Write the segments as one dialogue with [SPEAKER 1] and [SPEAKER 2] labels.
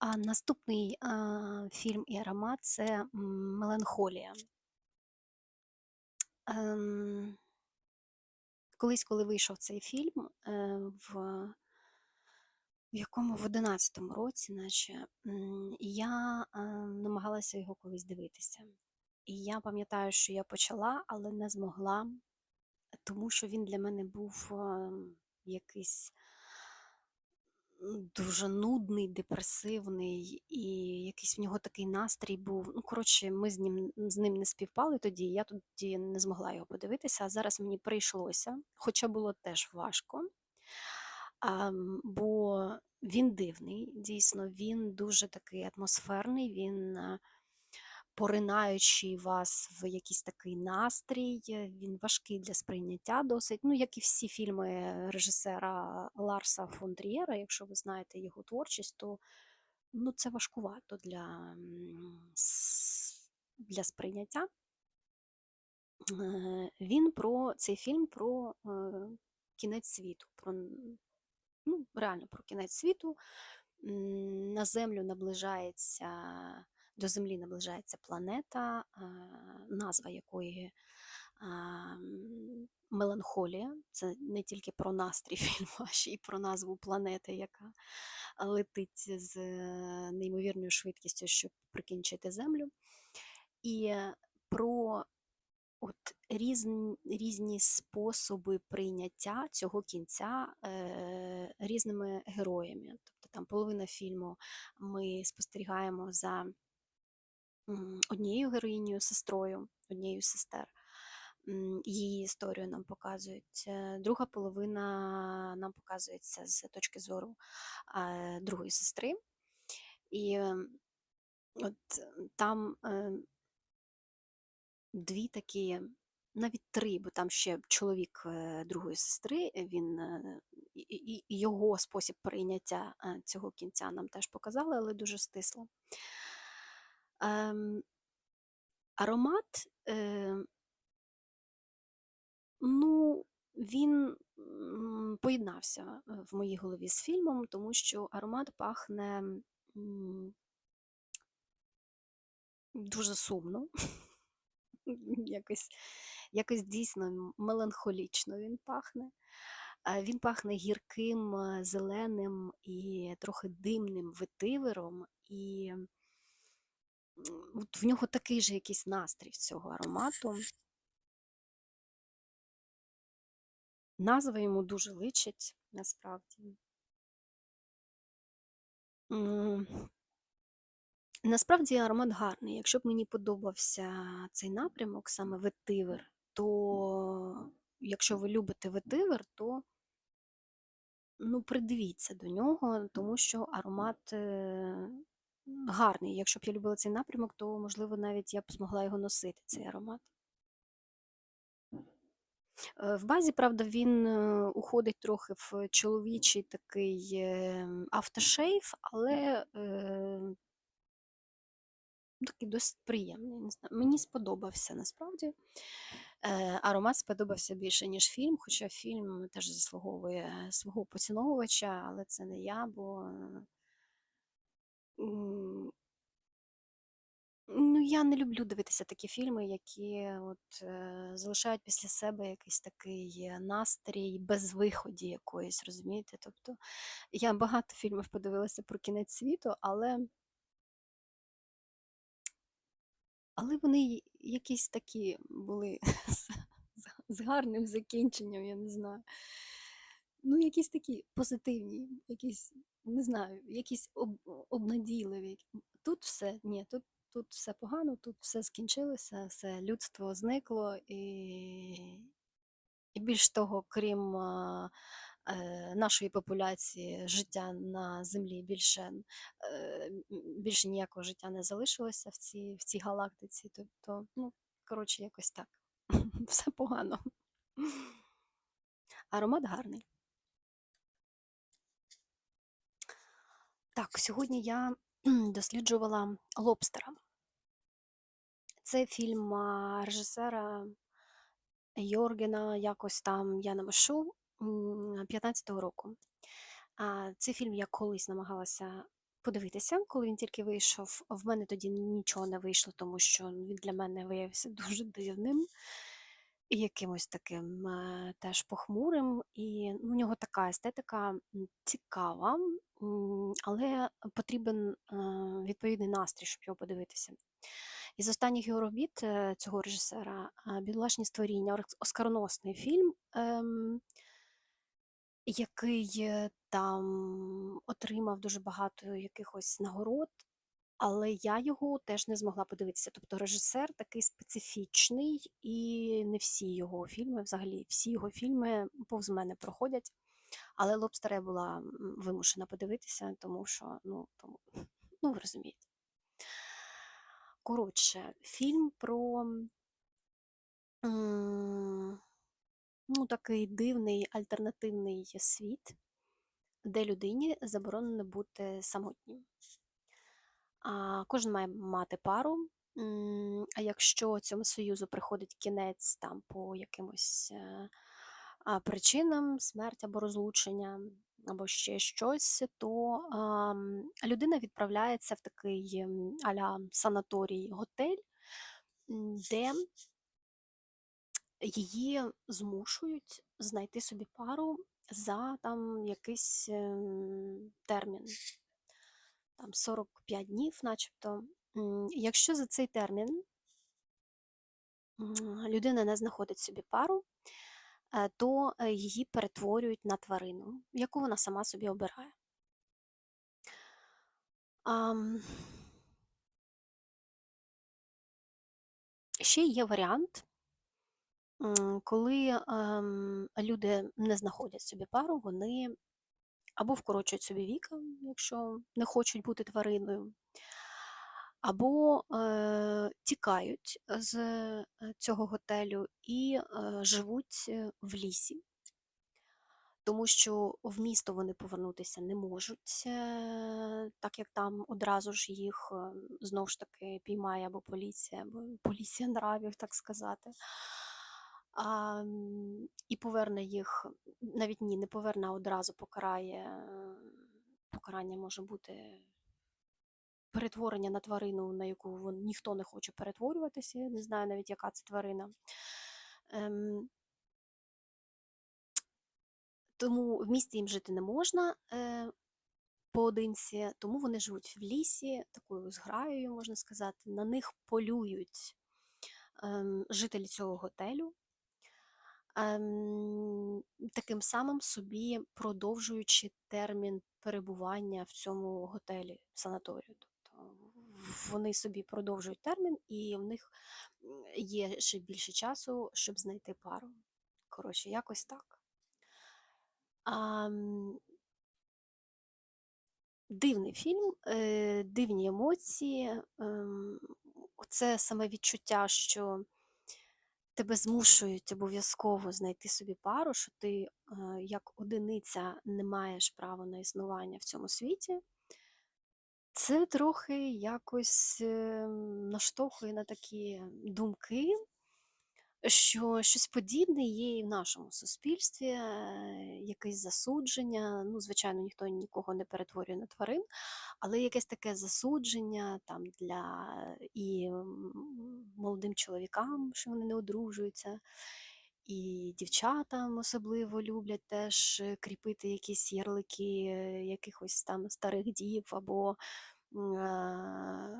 [SPEAKER 1] А наступний, фільм і аромат- це, "Меланхолія". Ем, колись, коли вийшов цей фільм, е, в в якому в 11-му році, наче, я, е, намагалася його колись дивитися. І я пам'ятаю, що я почала, але не змогла, тому що він для мене був, ем, якийсь дуже нудний, депресивний, і якийсь в нього такий настрій був. Ну, коротше, ми з ним з ним не співпали тоді, я тоді не змогла його подивитися, а зараз мені прийшлося, хоча було теж важко. А, бо він дивний, дійсно, він дуже такий атмосферний, він, поринаючий вас в якийсь такий настрій, він важкий для сприйняття досить, ну, як і всі фільми режисера Ларса фон Трієра, якщо ви знаєте його творчість, то, ну, це важкувато для, для сприйняття. Е, він про цей фільм про, е, кінець світу, про ну, реально про кінець світу. На Землю наближається до Землі наближається планета, назва якої, "Меланхолія". Це не тільки про настрій фільму, а ще й про назву планети, яка летить з е, неймовірною швидкістю, щоб прикінчити Землю. І е, про от різн різні способи прийняття цього кінця, е, різними героями. Тобто там половина фільму ми спостерігаємо за однією героїнею, сестрою, однією сестер. Її історію нам показують. Е, Друга половина нам показується з точки зору е, другої сестри. І от там е, дві такі, навіть три, бо там ще чоловік другої сестри, він і, його спосіб прийняття цього кінця нам теж показали, але дуже стисло. Ем, аромат, е, ну, він поєднався е, в моїй голові з фільмом, тому що аромат пахне дуже сумно. Якось, якось дійсно меланхолічно він пахне. Він пахне гірким, е, зеленим і трохи димним ветивером, і от в нього такий же якийсь настрій цього аромату. Назва йому дуже личить, насправді. Насправді аромат гарний. Якщо б мені подобався цей напрямок, саме ветивер, то якщо ви любите ветивер, то ну, придивіться до нього, тому що аромат е, гарний. Якщо б я любила цей напрямок, то, можливо, навіть я б змогла його носити, цей аромат. Е, В базі, правда, він е, уходить трохи в чоловічий такий е, автошейв, але е, такий досить приємний. Не знаю. Мені сподобався насправді. Е, Аромат сподобався більше, ніж фільм, хоча фільм теж заслуговує свого поціновувача, але це не я, бо ну, я не люблю дивитися такі фільми, які от, е, залишають після себе якийсь такий настрій безвиході якоїсь, розумієте? Тобто я багато фільмів подивилася про кінець світу, але Але вони якісь такі були з гарним закінченням, я не знаю. Ну, якісь такі позитивні, якісь, не знаю, якісь об обнадійливі. Тут все ні, тут тут все погано, тут все скінчилося, все людство зникло, і і більш того, крім, е, нашої популяції, життя на Землі більше, е, більше ніякого життя не залишилося в цій в цій галактиці. Тобто, ну, коротше, якось так. Все погано. Аромат гарний. Так, сьогодні я досліджувала "Лобстера". Це фільм, режисера Йоргена, якось там я напишу, 15-го року. Цей фільм я колись намагалася подивитися, коли він тільки вийшов. В мене тоді нічого не вийшло, тому що він для мене виявився дуже дивним якимось таким е, теж похмурим. І ну, у нього така естетика цікава, але потрібен е, відповідний настрій, щоб його подивитися. Із останніх його робіт е, цього режисера «Бідолашні створіння, ор- оскароносний фільм. ем, який там отримав дуже багато якихось нагород, але я його теж не змогла подивитися. Тобто режисер такий специфічний, і не всі його фільми, взагалі, всі його фільми повз мене проходять. Але лобстера я була вимушена подивитися, тому що, ну, тому, ну, ви розумієте. Коротше, фільм про ну, такий дивний альтернативний світ, де людині заборонено бути самотнім. Кожен має мати пару. А якщо цьому союзу приходить кінець там по якимось е, причинам, смерть або розлучення, або ще щось, то людина відправляється в такий а-ля санаторій готель, де її змушують знайти собі пару за там якийсь ем, термін, там 45 днів, начебто. Якщо за цей термін людина не знаходить собі пару, е, то е, її перетворюють на тварину, яку вона сама собі обирає. Ще є варіант, коли ем, люди не знаходять собі пару, вони або вкорочують собі вік, якщо не хочуть бути твариною, або е, тікають з е, цього готелю і е, живуть е, в лісі, тому що в місто вони повернутися не можуть, е, так як там одразу ж їх е, знову ж таки піймає або поліція, або поліція нравів, так сказати. А, і поверне їх, навіть ні, не поверне, а одразу покарає. Покарання може бути перетворення на тварину, на яку вон, ніхто не хоче перетворюватися. Я не знаю навіть, яка це тварина. Ем, тому в місті їм жити не можна е, поодинці, тому вони живуть в лісі, такою зграєю, можна сказати. На них полюють ем, жителі цього готелю. Ем, таким самим собі продовжуючи термін перебування в цьому готелі, санаторію. Тобто вони собі продовжують термін, і в них є ще більше часу, щоб знайти пару. Коротше, якось так. А, дивний фільм, е, дивні емоції. ем, Це саме відчуття, що тебе змушують обов'язково знайти собі пару, що ти е, як одиниця не маєш права на існування в цьому світі. Це трохи якось е, наштовхує на такі думки, що щось подібне є і в нашому суспільстві, е, якесь засудження. Ну, звичайно, ніхто нікого не перетворює на тварин, але якесь таке засудження там для і молодим чоловікам, що вони не одружуються, і дівчатам особливо люблять теж е, кріпити якісь ярлики е, якихось там старих дів або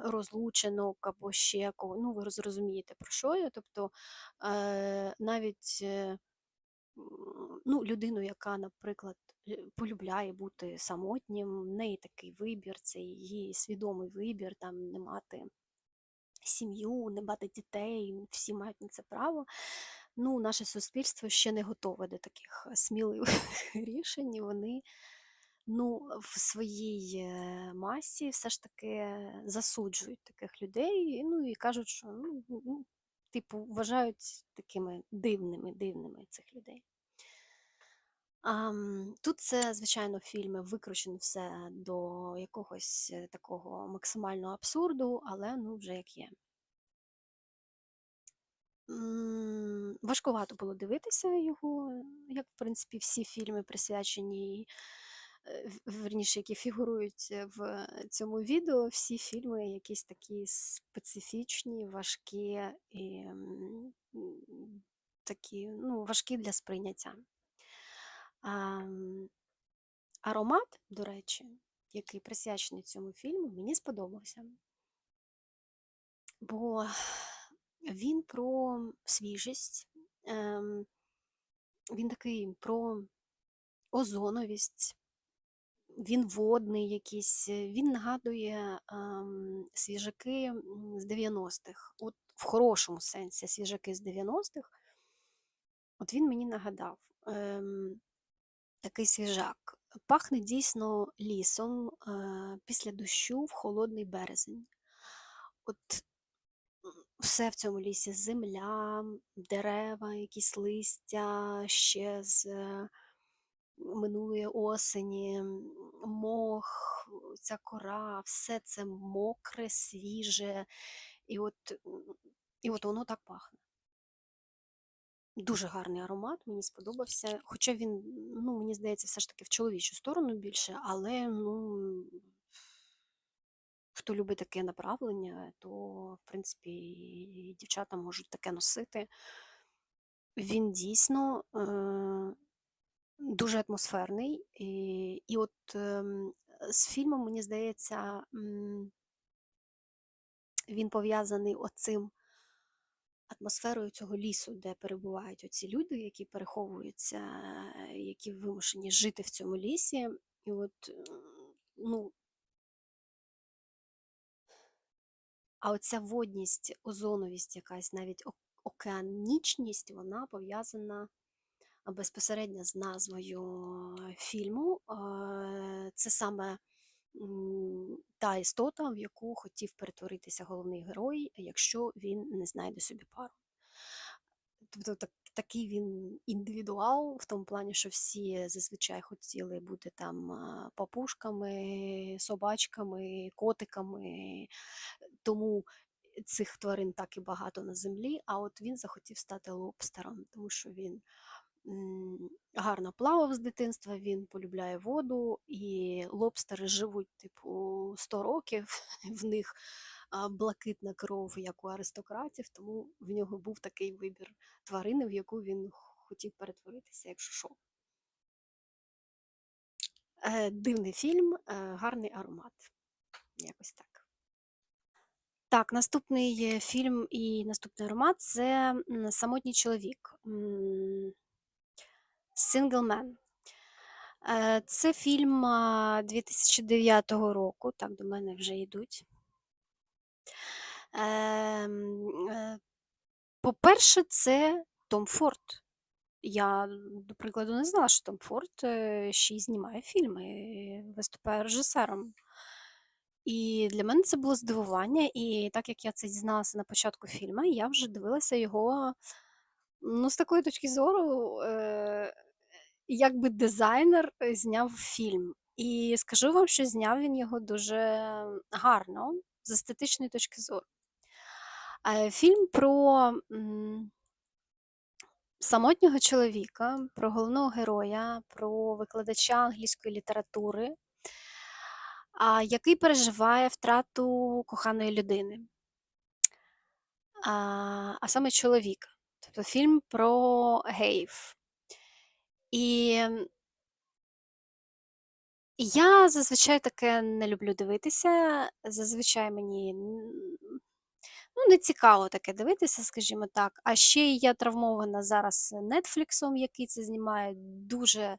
[SPEAKER 1] розлученок, або ще кого. Ну, ви зрозумієте, про що я. Тобто е, навіть е, ну, людину, яка, наприклад, е, полюбляє бути самотнім, в неї такий вибір, це її свідомий вибір, там не мати сім'ю, не мати дітей, всі мають на це право. Ну, наше суспільство ще не готове до таких сміливих рішень. Вони ну, в своїй е, масі все ж таки засуджують таких людей, ну і кажуть, що ну, типу, вважають такими дивними, дивними цих людей. Тут це, звичайно, в фільмі викручено все до якогось е, такого максимального абсурду, але ну вже як є. Важкувато було дивитися його, як, в принципі, всі фільми присвячені е, в вірніше, які фігурують в цьому відео, всі фільми якісь такі специфічні, важкі і такі, ну, важкі для сприйняття. А, аромат, до речі, який присвячений цьому фільму, мені сподобався. Бо він про свіжість, ем, він такий про озоновість, він водний якийсь, він нагадує ем, свіжаки з 90-х, от в хорошому сенсі свіжаки з 90-х. От він мені нагадав ем, такий свіжак. Пахне дійсно лісом е, після дощу в холодний березень. От все в цьому лісі: земля, дерева, якісь листя ще з е, минулої осені, мох, ця кора, все це мокре, свіже, і от, і от воно так пахне. Дуже гарний аромат, мені сподобався. Хоча він, ну, мені здається, все ж таки в чоловічу сторону більше, але ну, хто любить таке направлення, то, в принципі, і дівчата можуть таке носити. Він дійсно е, дуже атмосферний. І, і от з фільмом, мені здається, він пов'язаний оцим атмосферою цього лісу, де перебувають оці люди, які переховуються, які вимушені жити в цьому лісі. І от, ну, а оця водність, озоновість, якась навіть океанічність, вона пов'язана безпосередньо з назвою фільму. Е, Це саме та істота, в яку хотів перетворитися головний герой, якщо він не знайде собі пару. Тобто так, такий він індивідуал в тому плані, що всі зазвичай хотіли бути там папушками, собачками, котиками, тому цих тварин так і багато на землі. А от він захотів стати лобстером, тому що він гарно плавав з дитинства, він полюбляє воду, і лобстери живуть, типу, 100 років, в них блакитна кров, як у аристократів, тому в нього був такий вибір тварини, в яку він хотів перетворитися, якщо що. Е, Дивний фільм, е, гарний аромат. Якось так. Так, наступний е, фільм і наступний аромат це Самотній чоловік. Е, Це фільм 2009 року. Так, до мене вже йдуть. Ем, е, По-перше, це Том Форд. Я, до прикладу, не знала, що Том Форд е, ще й знімає фільми, виступає режисером. І для мене це було здивування, і так як я це дізналася на початку фільму, я вже дивилася його ну, з такої точки зору, е, як би дизайнер е, зняв фільм. І скажу вам, що зняв він його дуже гарно, з естетичної точки зору. Е, Фільм про самотнього чоловіка, про головного героя, про викладача англійської літератури, який переживає втрату коханої людини, а саме чоловіка. Тобто фільм про геїв. І я зазвичай таке не люблю дивитися. Зазвичай мені ну, не цікаво таке дивитися, скажімо так. А ще я травмована зараз Нетфліксом, який це знімає, дуже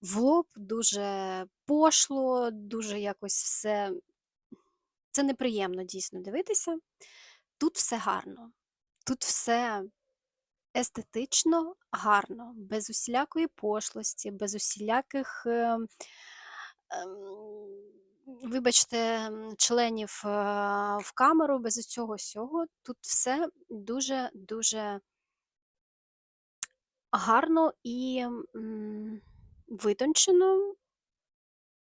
[SPEAKER 1] в лоб, дуже пошло, дуже якось все. Це неприємно дійсно дивитися. Тут все гарно, тут все естетично гарно, без усілякої пошлості, без усіляких, е, ем, вибачте, членів е, в камеру, без цього всього. Тут все дуже-дуже гарно і м, витончено,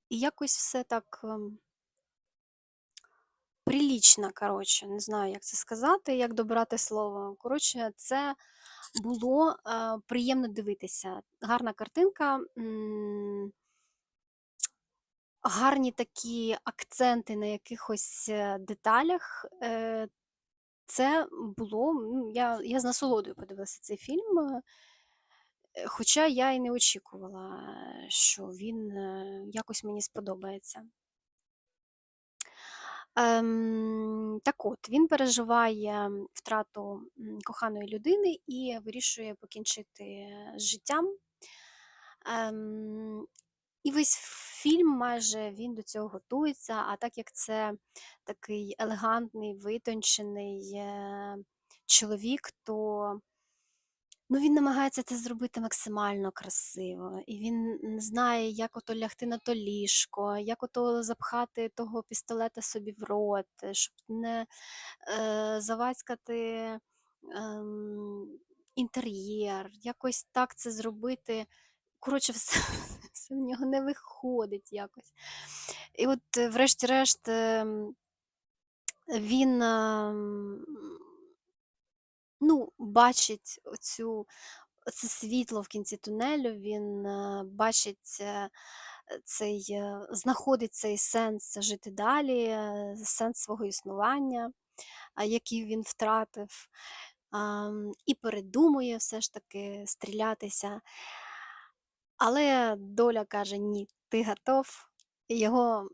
[SPEAKER 1] і якось все так. Прилічна, коротше, не знаю, як це сказати, як добрати слово. Коротше, це було е, приємно дивитися. Гарна картинка, гарні такі акценти на якихось, е, деталях. Е, це було, ну, я я з насолодою подивилася цей фільм, е, хоча я і не очікувала, що він, якось мені сподобається. Ем, так от, він переживає втрату коханої людини і вирішує покінчити з життям. Ем, і весь фільм майже він до цього готується, а так як це такий елегантний, витончений е, чоловік, то Ну, він намагається це зробити максимально красиво, і він знає, як ото лягти на то ліжко, як ото запхати того пістолета собі в рот, е, щоб не е, завацькати ем, інтер'єр, якось так це зробити. Коротше, все, все в нього не виходить якось. І от, е, врешті-решт, ем, він. ем, Ну, бачить оцю оце світло в кінці тунелю, він, е, бачить, е, цей, е, знаходить цей сенс жити далі, сенс свого існування, який він втратив, і передумує все ж таки стрілятися. Але доля каже: "Ні, ти готов". Його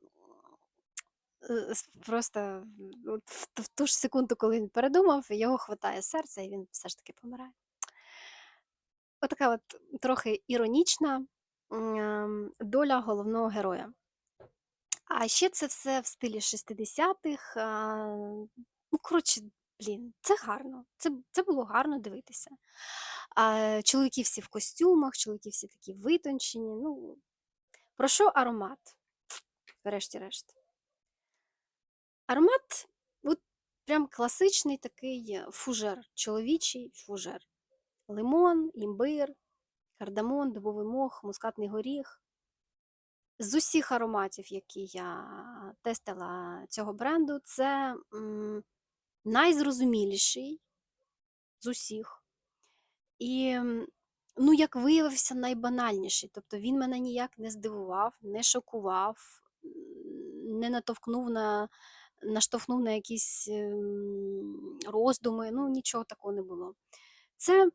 [SPEAKER 1] просто в в ту ж секунду, коли він передумав, його хватає серце, і він все ж таки помирає. Отака от трохи іронічна, доля головного героя. А ще це все в стилі 60-х. Ну, коротше, блін, це гарно. Це це було гарно дивитися. Чоловіки всі в костюмах, чоловіки всі такі витончені. Ну, про що аромат? Врешті-решт. Аромат от прям класичний такий фужер, чоловічий фужер. Лимон, імбир, кардамон, дубовий мох, мускатний горіх. З усіх ароматів, які я тестила цього бренду, це м, найзрозуміліший з усіх. І, ну, як виявився, найбанальніший. Тобто він мене ніяк не здивував, не шокував, не натовкнув на наштовхнув на якісь ем, роздуми, ну нічого такого не було. Це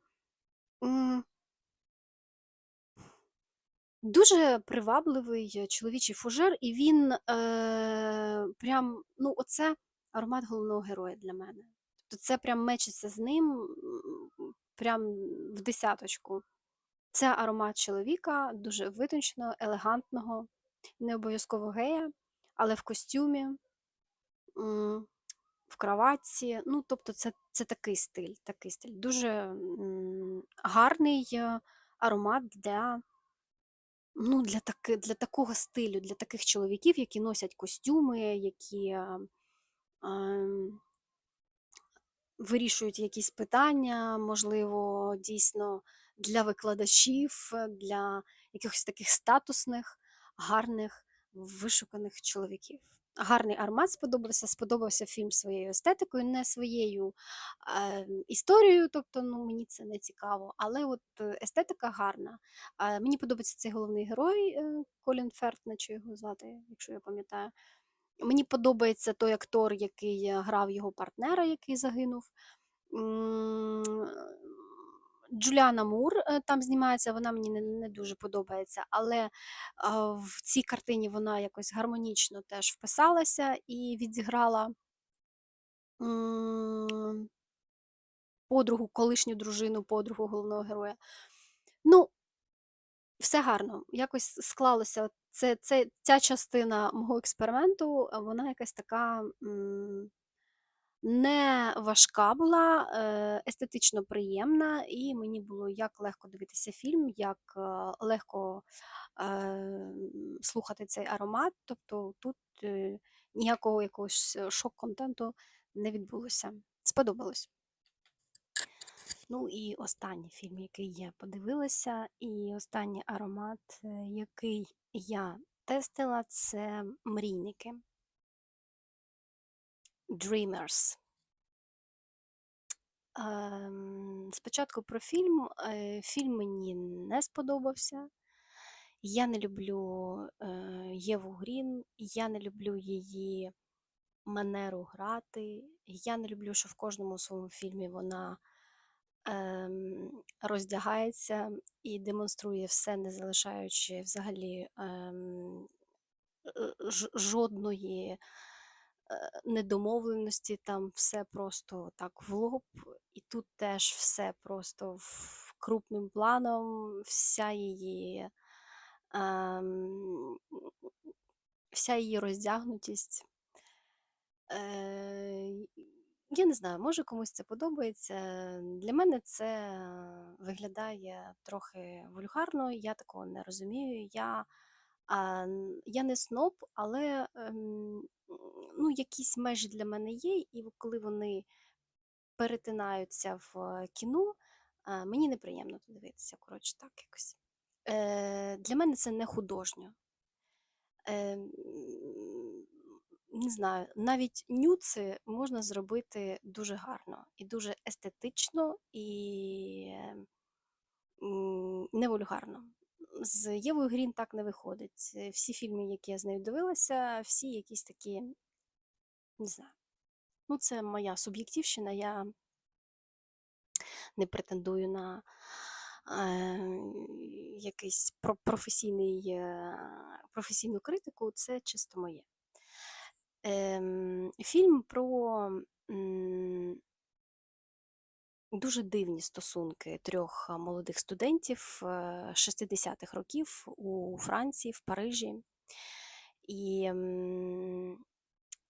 [SPEAKER 1] дуже привабливий чоловічий фужер, і він е, прям, ну, оце аромат головного героя для мене. Тобто це прям мечиться з ним прям в десяточку. Це аромат чоловіка, дуже витонченого, елегантного, не обов'язково гея, але в костюмі в кроватці. Ну, тобто, це це такий стиль. такий стиль. Дуже гарний е, аромат для ну, для, таки, для такого стилю, для таких чоловіків, які носять костюми, які е, вирішують якісь питання, можливо, дійсно для викладачів, для якихось таких статусних, гарних, вишуканих чоловіків гарний аромат сподобався, сподобався фільм своєю естетикою, не своєю е, історією, тобто ну, мені це не цікаво, але от е, естетика гарна. Е, мені подобається цей головний герой е, Колін Ферт, наче його звати, якщо я пам'ятаю. Мені подобається той актор, який е, грав його партнера, який загинув. Джуліана Мур е, там знімається, вона мені не не дуже подобається, але в цій картині вона якось гармонічно теж вписалася і відіграла подругу, колишню дружину, подругу головного героя. Ну, все гарно, якось склалося. Це, це, Ця частина мого експерименту, вона якась така не важка була, е, естетично приємна, і мені було як легко дивитися фільм, як е, легко е, слухати цей аромат. Тобто тут ніякого якогось шок-контенту не відбулося. Сподобалось. Ну і останній фільм, який я подивилася, і останній аромат, який я тестила, це мрійники. Dreamers. Ем, спочатку про фільм. Е, фільм мені не сподобався. Я не люблю е, Єву Грін, я не люблю її манеру грати. Я не люблю, що в кожному своєму фільмі вона ем, роздягається і демонструє все, не залишаючи взагалі ем, жодної недомовленості, там все просто так в лоб, і тут теж все просто в крупним планом, вся її, ем, вся її роздягнутість. Е, я не знаю, може комусь це подобається. Для мене це виглядає трохи вульгарно, я такого не розумію. Я, я не сноб, але ем, ну, якісь межі для мене є, і коли вони перетинаються в кіно, а, мені неприємно дивитися, коротше, так якось. Е, для мене це не художньо. Ем, не знаю, навіть нюци можна зробити дуже гарно і дуже естетично і м, не вульгарно. З Євою Грін так не виходить. Е, Всі фільми, які я з нею дивилася, всі якісь такі, не знаю. Ну, це моя суб'єктивщина, я не претендую на е, якийсь про- професійний, е, професійну критику, це чисто моє. Ем, фільм про дуже дивні стосунки трьох молодих студентів е, 60-х років у Франції, в Парижі. І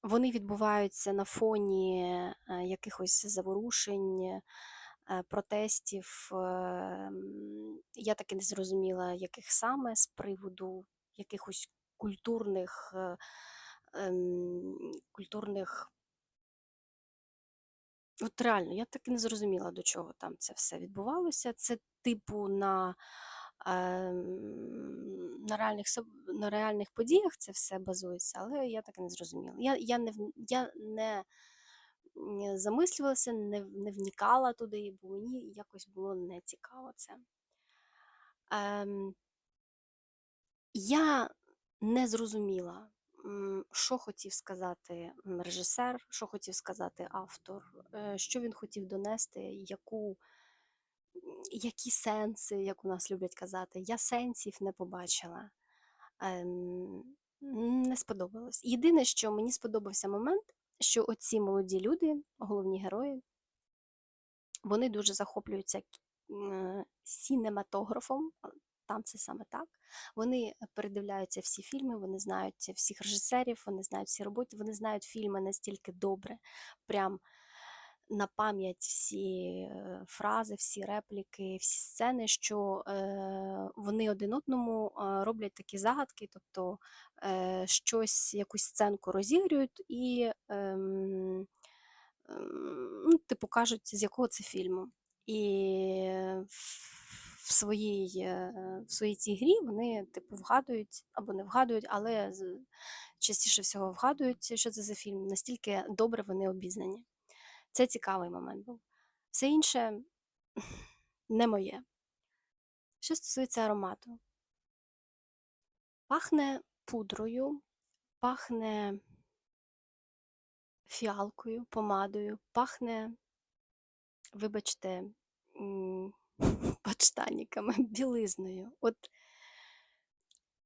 [SPEAKER 1] вони відбуваються на фоні е, якихось заворушень, е, протестів. е, Я так і не зрозуміла, яких саме з приводу якихось культурних, е, ем, культурних. От реально, я так і не зрозуміла, до чого там це все відбувалося. Це типу на, ем, на, реальних, на реальних подіях це все базується, але я так і не зрозуміла. Я, я не, я не замислювалася, не, не вникала туди, бо мені якось було не цікаво це. Ем, я не зрозуміла, що хотів сказати режисер, що хотів сказати автор, е, що він хотів донести, яку, які сенси, як у нас люблять казати. Я сенсів не побачила. Ем, Не сподобалось. Єдине, що мені сподобався момент, що оці молоді люди, головні герої, вони дуже захоплюються к- сінематографом, там це саме так. Вони передивляються всі фільми, вони знають всіх режисерів, вони знають всі роботи, вони знають фільми настільки добре, прям на пам'ять всі е, фрази, всі репліки, всі сцени, що е, вони один одному е, роблять такі загадки, тобто е, щось, якусь сценку розігрують і. ем, ем, ну, типу, кажуть, з якого це фільму. І в своїй, е, в своїй цій грі вони, типу, вгадують або не вгадують, але частіше всього вгадують, що це за фільм, настільки добре вони обізнані. Це цікавий момент був. Все інше не моє. Що стосується аромату, пахне пудрою, пахне фіалкою, помадою, пахне вибачте, подштанниками, білизною. От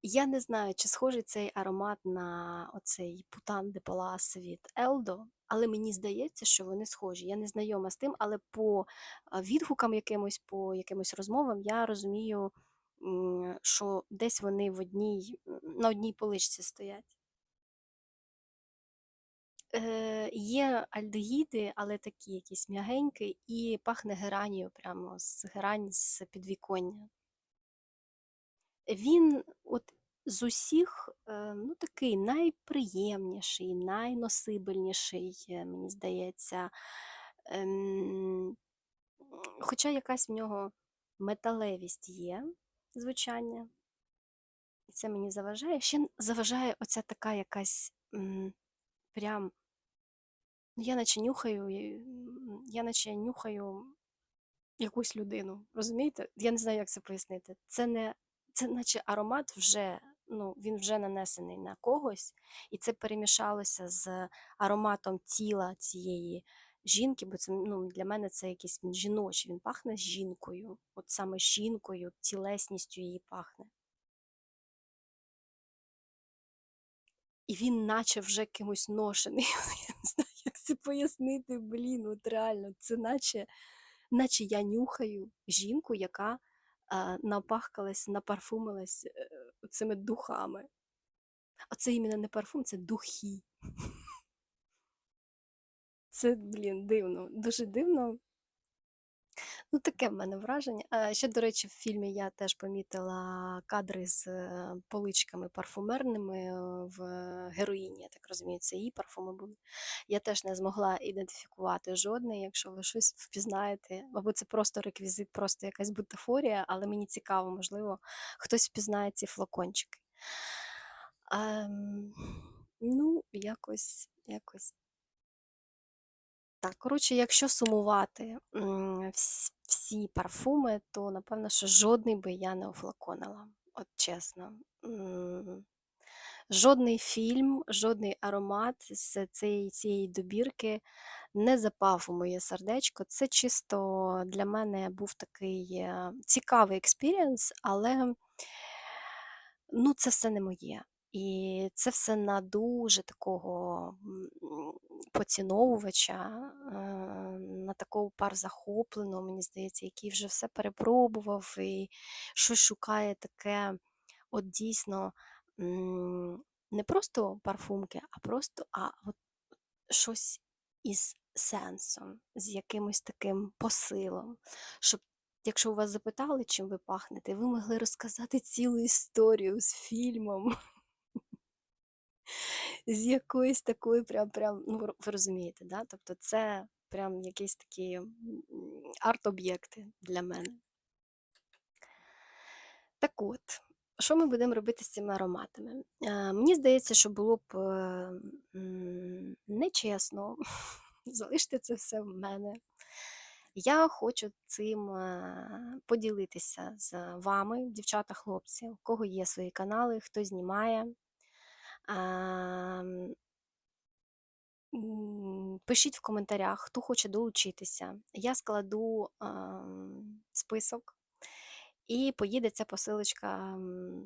[SPEAKER 1] я не знаю, чи схожий цей аромат на оцей Путан де Палас від Елдо, але мені здається, що вони схожі. Я не знайома з тим, але по відгукам якимось, по якимось розмовам я розумію, що десь вони в одній, на одній поличці стоять. Е, є альдегіди, але такі якісь м'ягенькі, і пахне геранію, прямо з герань з підвіконня. Він от з усіх е, ну, такий найприємніший, найносибельніший, е, мені здається. Ем, Хоча якась в нього металевість є звучання, і це мені заважає. Ще заважає оця така якась прям. Ну, я наче нюхаю, я наче нюхаю якусь людину. Розумієте? Я не знаю, як це пояснити. Це не, це наче аромат вже, ну, він вже нанесений на когось, і це перемішалося з ароматом тіла цієї жінки, бо це ну, для мене це якийсь жіночий, він пахне жінкою, от саме жінкою, тілесністю її пахне. І він наче вже кимось ношений. Я не знаю, як це пояснити, блін, от реально, це наче, наче я нюхаю жінку, яка а, напахкалась, напарфумилась е, цими духами. А це іменно не парфум, це духи. Це, блін, дивно, дуже дивно. Ну, таке в мене враження. Ще, до речі, в фільмі я теж помітила кадри з е, поличками парфумерними е, в героїні. Я так розумію, це її парфуми були. Я теж не змогла ідентифікувати жодний, якщо ви щось впізнаєте. Або це просто реквізит, просто якась бутафорія, але мені цікаво, можливо, хтось впізнає ці флакончики. Ем, ну, якось, якось так, коротше, якщо сумувати всі парфуми, то напевно, що жодний би я не офлаконила. От чесно. Жодний фільм, жодний аромат з цієї, цієї добірки не запав у моє сердечко. Це чисто для мене був такий е, цікавий експірієнс, але ну, це все не моє. І це все на дуже такого поціновувача, е, на такого парзахопленого, мені здається, який вже все перепробував і щось шукає таке, от дійсно не просто парфумки, а просто а от щось із сенсом, з якимось таким посилом, щоб. Якщо у вас запитали, чим ви пахнете, ви могли розказати цілу історію з фільмом, з якоїсь такої прям, прям, ну ви розумієте, да? Тобто це прям якісь такі арт-об'єкти для мене. Так от, що ми будемо робити з цими ароматами? Е, Мені здається, що було б е, нечесно залишити це все в мене. Я хочу цим е, поділитися з вами, дівчата, хлопці, у кого є свої канали, хто знімає. Пишіть в коментарях, хто хоче долучитися. Я складу список, і поїде ця посилочка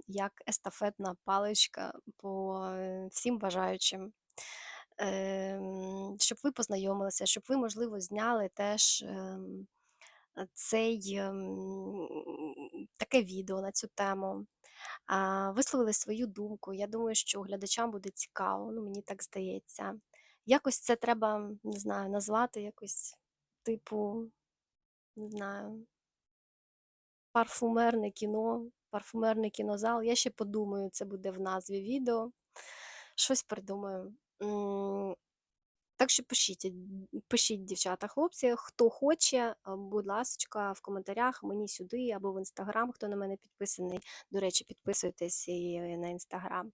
[SPEAKER 1] як естафетна паличка по е, всім бажаючим. Ем, Щоб ви познайомилися, щоб ви, можливо, зняли теж ем, цей, ем, таке відео на цю тему висловили свою думку. Я думаю, що глядачам буде цікаво, ну мені так здається. Якось це треба, не знаю, назвати якось, типу, не знаю, парфумерне кіно, парфумерний кінозал. Я ще подумаю, це буде в назві відео. Щось придумаю. Так що пишіть, пишіть, дівчата, хлопці, хто хоче, будь ласка, в коментарях мені сюди або в інстаграм, хто на мене підписаний. До речі, підписуйтесь і на інстаграм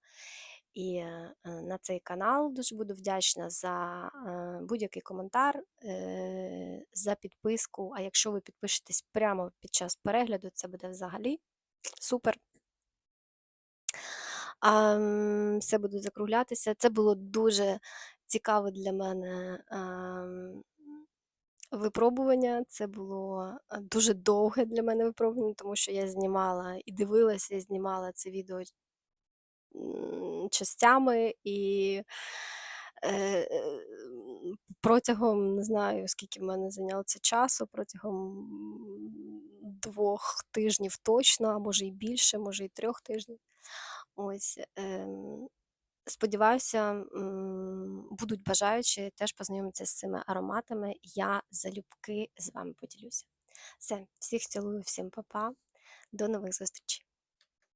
[SPEAKER 1] і е, на цей канал. Дуже буду вдячна за е, будь-який коментар, за підписку. А якщо ви підпишетесь прямо під час перегляду, це буде взагалі супер. Все буде закруглятися. Це було дуже цікаве для мене ем, випробування. Це було е, дуже довге для мене випробування, тому що я знімала і дивилася, і знімала це відео частями і. е, Протягом не знаю, скільки в мене зайняло це часу, протягом двох тижнів точно, а може і більше, може і трьох тижнів. Ось, ем, сподіваюся, будуть бажаючі теж познайомитися з цими ароматами. Я залюбки з вами поділюся. Все, всіх цілую, всім па-па, до нових зустрічей.